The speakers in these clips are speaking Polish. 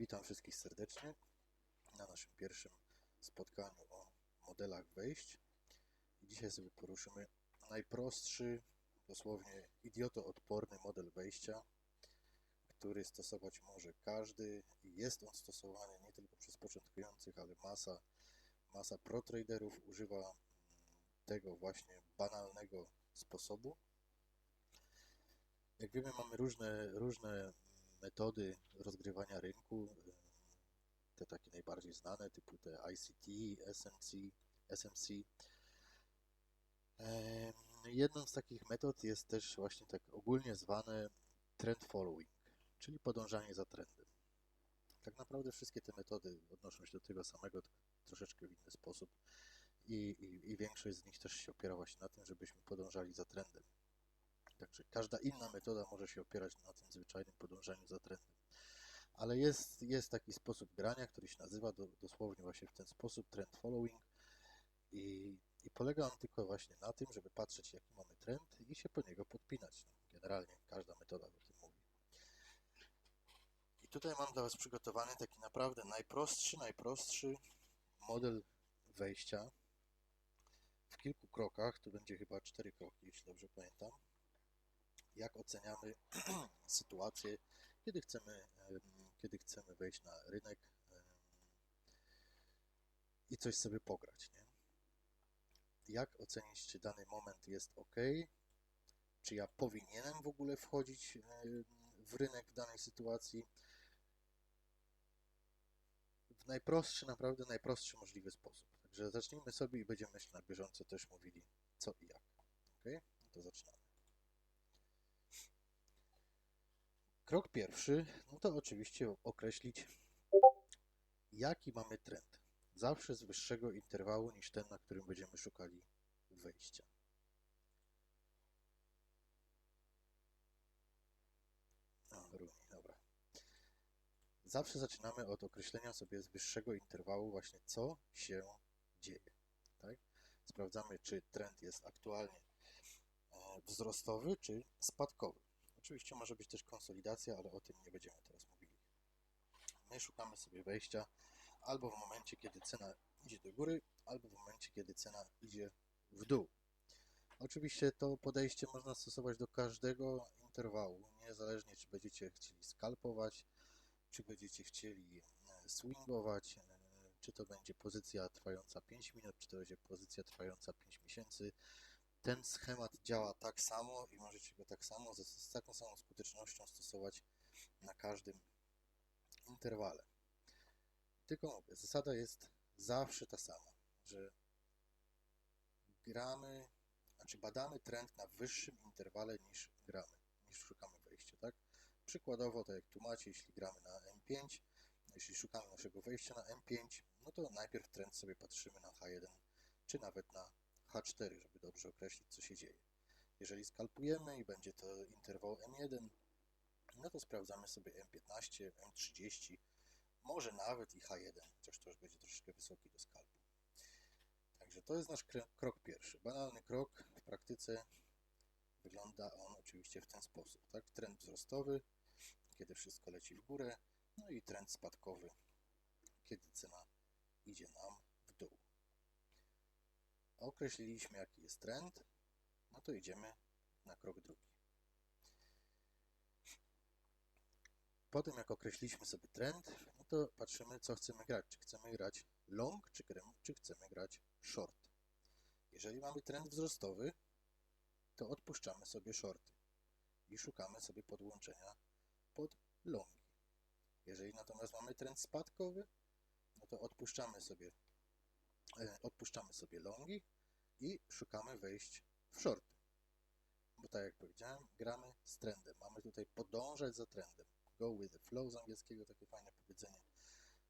Witam wszystkich serdecznie na naszym pierwszym spotkaniu o modelach wejść. Dzisiaj sobie poruszymy najprostszy, dosłownie idiotoodporny model wejścia, który stosować może każdy i jest on stosowany nie tylko przez początkujących, ale masa, masa pro traderów używa mm, tego właśnie banalnego sposobu. Jak wiemy, mamy różne, różne metody rozgrywania rynku. Te takie najbardziej znane, typu te ICT, SMC, SMC. Jedną z takich metod jest też właśnie tak ogólnie zwane trend following, czyli podążanie za trendem. Tak naprawdę wszystkie te metody odnoszą się do tego samego, troszeczkę w inny sposób i, i, i większość z nich też się opiera właśnie na tym, żebyśmy podążali za trendem. Także każda inna metoda może się opierać na tym zwyczajnym podążaniu za trendem. Ale jest, jest taki sposób grania, który się nazywa do, dosłownie właśnie w ten sposób trend following i, i polega on tylko właśnie na tym, żeby patrzeć jaki mamy trend i się po niego podpinać. No, generalnie każda metoda o tym mówi. I tutaj mam dla Was przygotowany taki naprawdę najprostszy, najprostszy model wejścia w kilku krokach. Tu będzie chyba cztery kroki, jeśli dobrze pamiętam jak oceniamy sytuację, kiedy chcemy, em, kiedy chcemy wejść na rynek i coś sobie pograć. Nie? Jak ocenić, czy dany moment jest ok, czy ja powinienem w ogóle wchodzić w rynek w danej sytuacji w najprostszy, naprawdę najprostszy możliwy sposób. Także zacznijmy sobie i będziemy na bieżąco też mówili co i jak. Ok? To zaczynamy. Krok pierwszy, no to oczywiście określić, jaki mamy trend. Zawsze z wyższego interwału niż ten, na którym będziemy szukali wejścia. Dobra. Zawsze zaczynamy od określenia sobie z wyższego interwału właśnie, co się dzieje. Tak? Sprawdzamy, czy trend jest aktualnie e, wzrostowy, czy spadkowy. Oczywiście może być też konsolidacja, ale o tym nie będziemy teraz mówili. My szukamy sobie wejścia albo w momencie, kiedy cena idzie do góry, albo w momencie, kiedy cena idzie w dół. Oczywiście to podejście można stosować do każdego interwału, niezależnie czy będziecie chcieli skalpować, czy będziecie chcieli e, swingować, e, czy to będzie pozycja trwająca 5 minut, czy to będzie pozycja trwająca 5 miesięcy ten schemat działa tak samo i możecie go tak samo, z, taką samą skutecznością stosować na każdym interwale. Tylko mówię, zasada jest zawsze ta sama, że gramy, znaczy badamy trend na wyższym interwale niż gramy, niż szukamy wejścia, tak? Przykładowo, tak jak tu macie, jeśli gramy na M5, jeśli szukamy naszego wejścia na M5, no to najpierw trend sobie patrzymy na H1, czy nawet na H4, żeby dobrze określić, co się dzieje. Jeżeli skalpujemy i będzie to interwał M1, no to sprawdzamy sobie M15, M30, może nawet i H1, chociaż to już będzie troszeczkę wysoki do skalpu. Także to jest nasz krok pierwszy. Banalny krok w praktyce wygląda on oczywiście w ten sposób. Tak? Trend wzrostowy, kiedy wszystko leci w górę, no i trend spadkowy, kiedy cena idzie nam określiliśmy jaki jest trend, no to idziemy na krok drugi. Po tym jak określiliśmy sobie trend, no to patrzymy co chcemy grać. Czy chcemy grać long, czy, czy chcemy grać short. Jeżeli mamy trend wzrostowy, to odpuszczamy sobie shorty i szukamy sobie podłączenia pod longi. Jeżeli natomiast mamy trend spadkowy, no to odpuszczamy sobie odpuszczamy sobie longi i szukamy wejść w shorty. Bo tak jak powiedziałem, gramy z trendem. Mamy tutaj podążać za trendem. Go with the flow z angielskiego, takie fajne powiedzenie.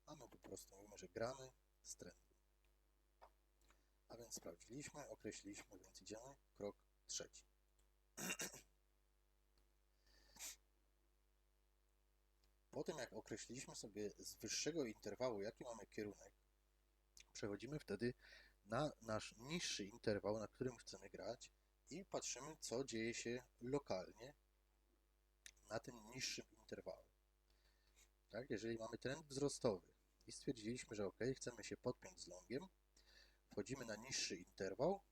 A my po prostu mówimy, że gramy z trendem. A więc sprawdziliśmy, określiliśmy, więc idziemy. Krok trzeci. Po tym jak określiliśmy sobie z wyższego interwału, jaki mamy kierunek, przechodzimy wtedy na nasz niższy interwał, na którym chcemy grać i patrzymy, co dzieje się lokalnie na tym niższym interwale. Tak? Jeżeli mamy trend wzrostowy i stwierdziliśmy, że OK, chcemy się podpiąć z longiem, wchodzimy na niższy interwał,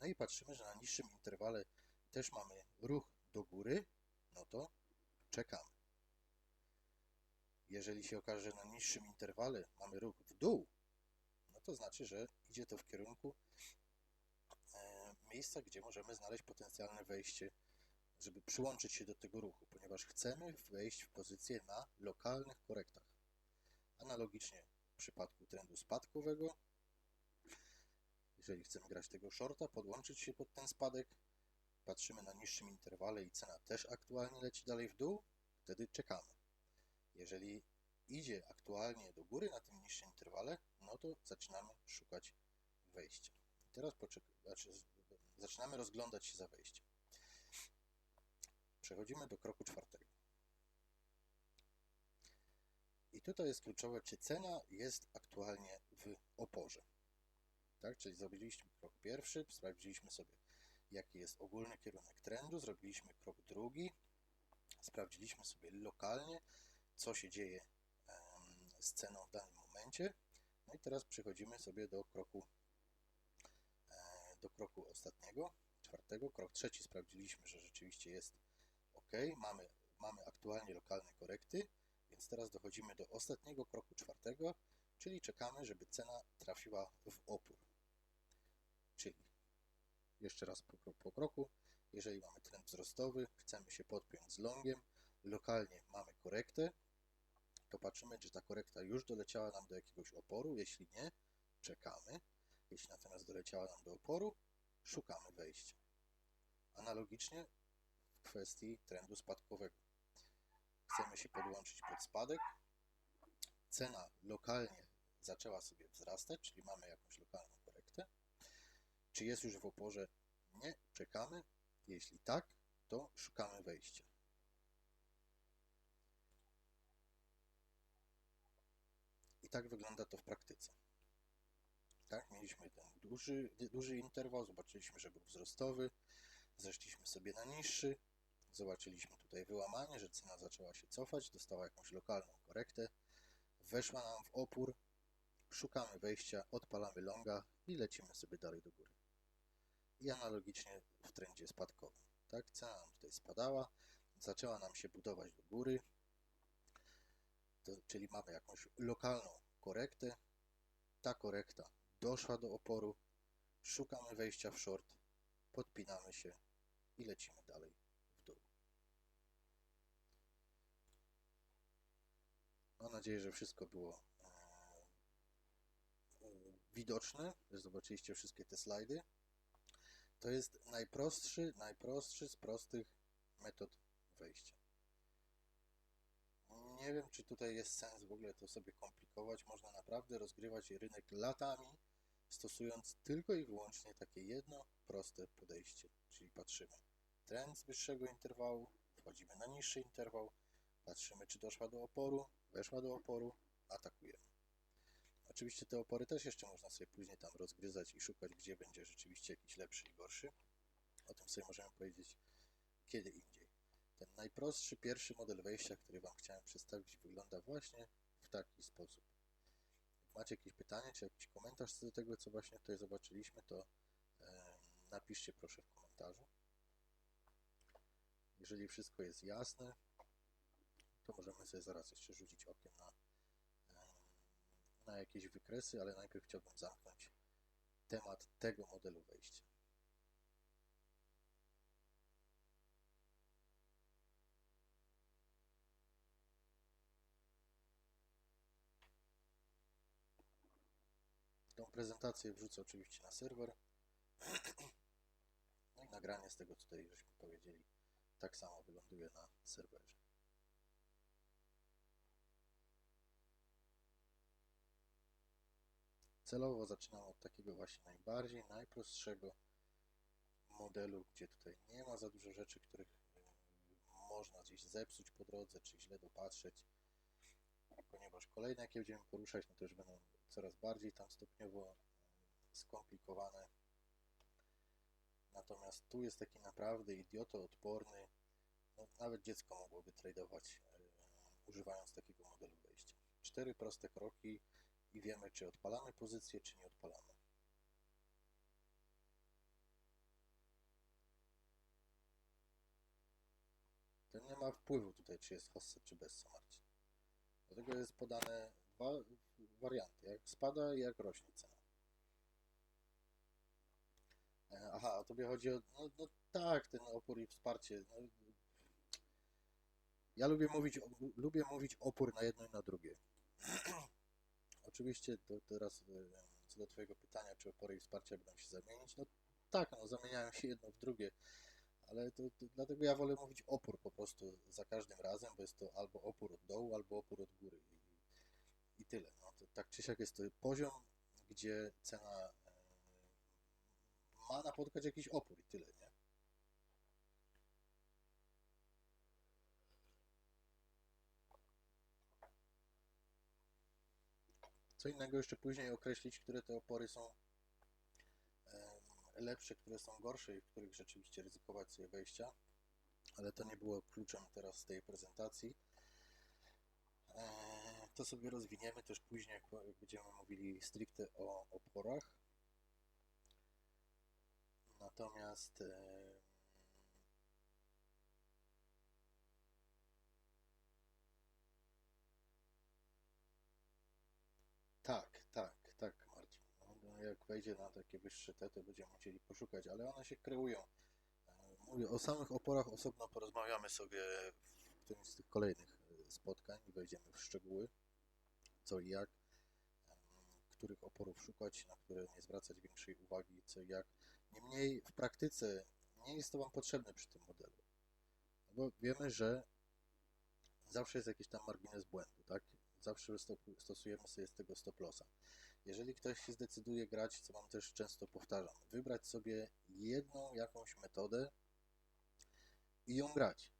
no i patrzymy, że na niższym interwale też mamy ruch do góry, no to czekamy. Jeżeli się okaże, że na niższym interwale mamy ruch w dół, to znaczy, że idzie to w kierunku e, miejsca, gdzie możemy znaleźć potencjalne wejście, żeby przyłączyć się do tego ruchu, ponieważ chcemy wejść w pozycję na lokalnych korektach. Analogicznie w przypadku trendu spadkowego, jeżeli chcemy grać tego shorta, podłączyć się pod ten spadek, patrzymy na niższym interwale i cena też aktualnie leci dalej w dół, wtedy czekamy. Jeżeli idzie aktualnie do góry na tym niższym interwale, no to zaczynamy szukać wejścia. Teraz poczek- znaczy, zaczynamy rozglądać się za wejściem. Przechodzimy do kroku czwartego. I tutaj jest kluczowe, czy cena jest aktualnie w oporze. Tak, czyli zrobiliśmy krok pierwszy, sprawdziliśmy sobie, jaki jest ogólny kierunek trendu, zrobiliśmy krok drugi, sprawdziliśmy sobie lokalnie, co się dzieje em, z ceną w danym momencie. No i teraz przechodzimy sobie do kroku, e, do kroku ostatniego, czwartego. Krok trzeci sprawdziliśmy, że rzeczywiście jest ok. Mamy, mamy aktualnie lokalne korekty, więc teraz dochodzimy do ostatniego kroku czwartego, czyli czekamy, żeby cena trafiła w opór. Czyli jeszcze raz po, po kroku, jeżeli mamy trend wzrostowy, chcemy się podpiąć z longiem, lokalnie mamy korektę, to patrzymy, czy ta korekta już doleciała nam do jakiegoś oporu. Jeśli nie, czekamy. Jeśli natomiast doleciała nam do oporu, szukamy wejścia. Analogicznie w kwestii trendu spadkowego. Chcemy się podłączyć pod spadek. Cena lokalnie zaczęła sobie wzrastać, czyli mamy jakąś lokalną korektę. Czy jest już w oporze? Nie, czekamy. Jeśli tak, to szukamy wejścia. Tak wygląda to w praktyce. Tak, mieliśmy ten duży, duży interwał, zobaczyliśmy, że był wzrostowy, zeszliśmy sobie na niższy, zobaczyliśmy tutaj wyłamanie, że cena zaczęła się cofać, dostała jakąś lokalną korektę, weszła nam w opór, szukamy wejścia, odpalamy longa i lecimy sobie dalej do góry. I analogicznie w trendzie spadkowym. Tak, cena nam tutaj spadała, zaczęła nam się budować do góry, czyli mamy jakąś lokalną korektę. Ta korekta doszła do oporu, szukamy wejścia w short, podpinamy się i lecimy dalej w dół. Mam nadzieję, że wszystko było e, widoczne, że zobaczyliście wszystkie te slajdy. To jest najprostszy, najprostszy z prostych metod wejścia. Nie wiem, czy tutaj jest sens w ogóle to sobie komplikować. Można naprawdę rozgrywać rynek latami, stosując tylko i wyłącznie takie jedno proste podejście. Czyli patrzymy trend z wyższego interwału, wchodzimy na niższy interwał, patrzymy, czy doszła do oporu, weszła do oporu, atakujemy. Oczywiście te opory też jeszcze można sobie później tam rozgryzać i szukać, gdzie będzie rzeczywiście jakiś lepszy i gorszy. O tym sobie możemy powiedzieć kiedy indziej. Ten najprostszy pierwszy model wejścia, który Wam chciałem przedstawić, wygląda właśnie w taki sposób. Jak macie jakieś pytanie, czy jakiś komentarz co do tego, co właśnie tutaj zobaczyliśmy, to e, napiszcie proszę w komentarzu. Jeżeli wszystko jest jasne, to możemy sobie zaraz jeszcze rzucić okiem na, na jakieś wykresy, ale najpierw chciałbym zamknąć temat tego modelu wejścia. Tą prezentację wrzucę oczywiście na serwer. No i nagranie z tego, tutaj żeśmy powiedzieli, tak samo wyląduje na serwerze. Celowo zaczynam od takiego właśnie najbardziej, najprostszego modelu, gdzie tutaj nie ma za dużo rzeczy, których y, można gdzieś zepsuć po drodze, czy źle dopatrzeć, ponieważ kolejne, jakie będziemy poruszać, no to już będą coraz bardziej tam stopniowo y, skomplikowane. Natomiast tu jest taki naprawdę idiotoodporny, no, nawet dziecko mogłoby tradować y, używając takiego modelu wejścia. Cztery proste kroki i wiemy, czy odpalamy pozycję, czy nie odpalamy. To nie ma wpływu tutaj, czy jest hossa, czy bez Marcin. Dlatego jest podane dwa warianty, jak spada i jak rośnie cena. E, Aha, a tobie chodzi o. No, no tak, ten opór i wsparcie. No, ja lubię mówić, o- lubię mówić opór na jedno i na drugie. Oczywiście to teraz e, co do Twojego pytania, czy opory i wsparcia będą się zamienić. No tak, no zamieniają się jedno w drugie, ale to, to, dlatego ja wolę mówić opór po prostu za każdym razem, bo jest to albo opór od dołu, albo opór od góry i tyle. No, to, tak czy siak jest to poziom, gdzie cena e, ma napotkać jakiś opór i tyle, nie? Co innego jeszcze później określić, które te opory są lepsze, które są gorsze i w których rzeczywiście ryzykować sobie wejścia, ale to nie było kluczem teraz tej prezentacji. E, To sobie rozwiniemy też później, jak będziemy mówili stricte o oporach. Natomiast em, Tak, tak, tak, Marcin. No, no jak wejdzie na takie wyższe te, to będziemy musieli poszukać, ale one się kreują. E, Mówię, o samych oporach osobno porozmawiamy sobie w którymś z tych kolejnych e, spotkań i wejdziemy w szczegóły, co i jak, których oporów szukać, na które nie zwracać większej uwagi, co i jak. Niemniej w praktyce nie jest to Wam potrzebne przy tym modelu, no bo wiemy, że zawsze jest jakiś tam margines błędu, tak? Zawsze stosujemy sobie z tego stop lossa. Jeżeli ktoś się zdecyduje grać, co Wam też często powtarzam, wybrać sobie jedną jakąś metodę i ją grać.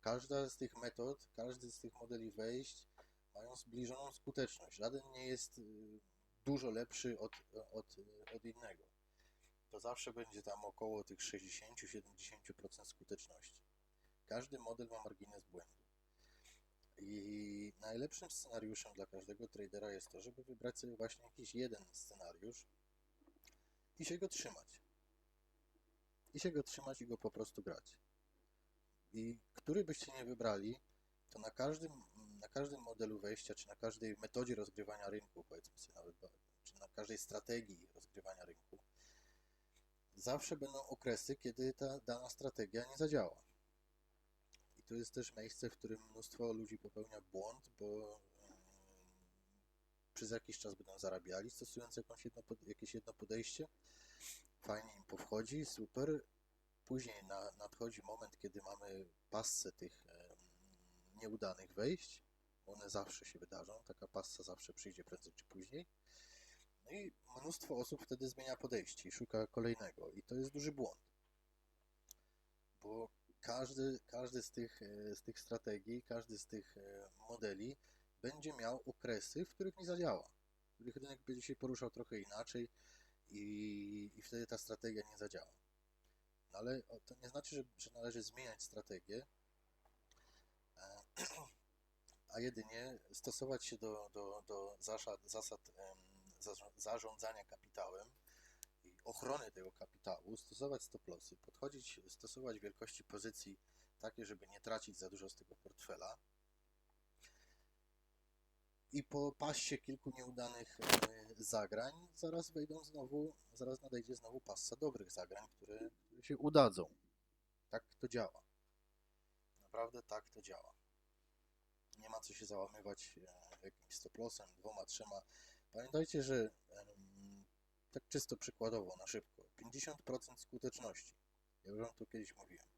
Każda z tych metod, każdy z tych modeli wejść mają zbliżoną skuteczność. Żaden nie jest y, dużo lepszy od, od, od innego. To zawsze będzie tam około tych 60-70% skuteczności. Każdy model ma margines błędu. I najlepszym scenariuszem dla każdego tradera jest to, żeby wybrać sobie właśnie jakiś jeden scenariusz i się go trzymać. I się go trzymać i go po prostu grać. I który byście nie wybrali, to na każdym, na każdym modelu wejścia, czy na każdej metodzie rozgrywania rynku, powiedzmy sobie nawet, czy na każdej strategii rozgrywania rynku, zawsze będą okresy, kiedy ta dana strategia nie zadziała. I to jest też miejsce, w którym mnóstwo ludzi popełnia błąd, bo em, przez jakiś czas będą zarabiali, stosując jakąś jedno, jakieś jedno podejście. Fajnie im powchodzi, super. Później na, nadchodzi moment, kiedy mamy passę tych nieudanych wejść. One zawsze się wydarzą, taka passa zawsze przyjdzie prędzej czy później. No i mnóstwo osób wtedy zmienia podejście i szuka kolejnego. I to jest duży błąd. Bo każdy, każdy z, tych, e, z tych strategii, każdy z tych e, modeli będzie miał okresy, w których nie zadziała. W których rynek będzie się poruszał trochę inaczej i, i wtedy ta strategia nie zadziała. No ale to nie znaczy, że, że należy zmieniać strategię, e, a jedynie stosować się do, do, do zasad, zasad zarządzania kapitałem i ochrony tego kapitału, stosować stop-lossy, podchodzić, stosować wielkości pozycji takie, żeby nie tracić za dużo z tego portfela. I po pasie kilku nieudanych e, zagrań zaraz wejdą znowu, zaraz nadejdzie znowu passa dobrych zagrań, które się udadzą. Tak to działa. Naprawdę tak to działa. Nie ma co się załamywać e, jakimś stop-lossem, dwoma, trzema. Pamiętajcie, że tak czysto przykładowo, na szybko, 50% skuteczności. Ja już wam to kiedyś mówiłem.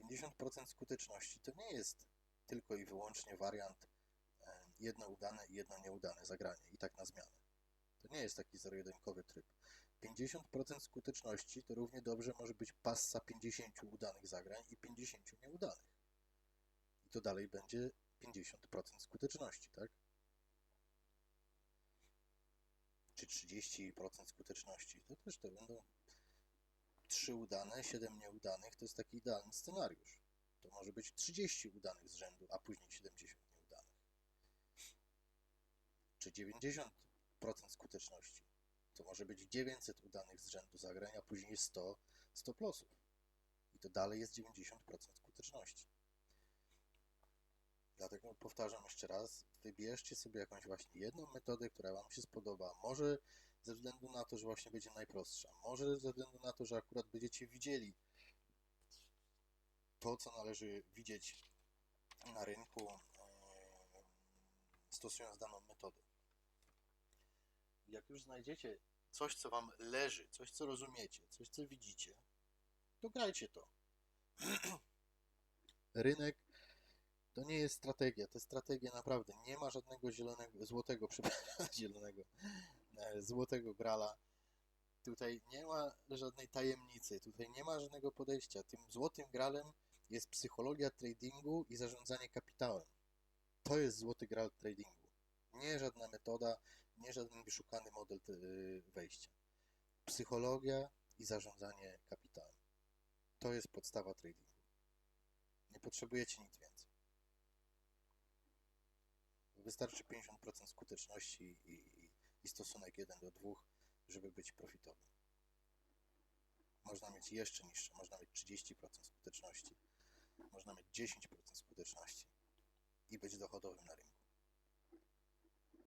50% skuteczności to nie jest tylko i wyłącznie wariant e, jedno udane i jedno nieudane zagranie i tak na zmianę. To nie jest taki zero-jedynkowy tryb. 50% skuteczności to równie dobrze może być passa 50 udanych zagrań i 50 nieudanych. I to dalej będzie 50% skuteczności, tak? Czy 30% skuteczności. To też to będą 3 udane, 7 nieudanych. To jest taki idealny scenariusz. To może być 30 udanych z rzędu, a później 70 nieudanych. Czy 90% skuteczności. To może być 900 udanych z rzędu zagrań, a później 100 100 plusów. I to dalej jest 90% skuteczności. Dlatego powtarzam jeszcze raz, wybierzcie sobie jakąś właśnie jedną metodę, która Wam się spodoba. Może ze względu na to, że właśnie będzie najprostsza. Może ze względu na to, że akurat będziecie widzieli to, co należy widzieć na rynku, e, stosując daną metodę. Jak już znajdziecie coś, co Wam leży, coś, co rozumiecie, coś, co widzicie, to grajcie to. Rynek to nie jest strategia, to jest strategia naprawdę. Nie ma żadnego zielonego, złotego, przepraszam, zielonego, e, złotego grala. Tutaj nie ma żadnej tajemnicy, tutaj nie ma żadnego podejścia. Tym złotym gralem jest psychologia tradingu i zarządzanie kapitałem. To jest złoty gral tradingu. Nie żadna metoda, nie żaden wyszukany model te- wejścia. Psychologia i zarządzanie kapitałem. To jest podstawa tradingu. Nie potrzebujecie nic więcej. Wystarczy 50% skuteczności i, i, i stosunek 1 do 2, żeby być profitowym. Można mieć jeszcze niższe, można mieć 30% skuteczności, można mieć 10% skuteczności i być dochodowym na rynku.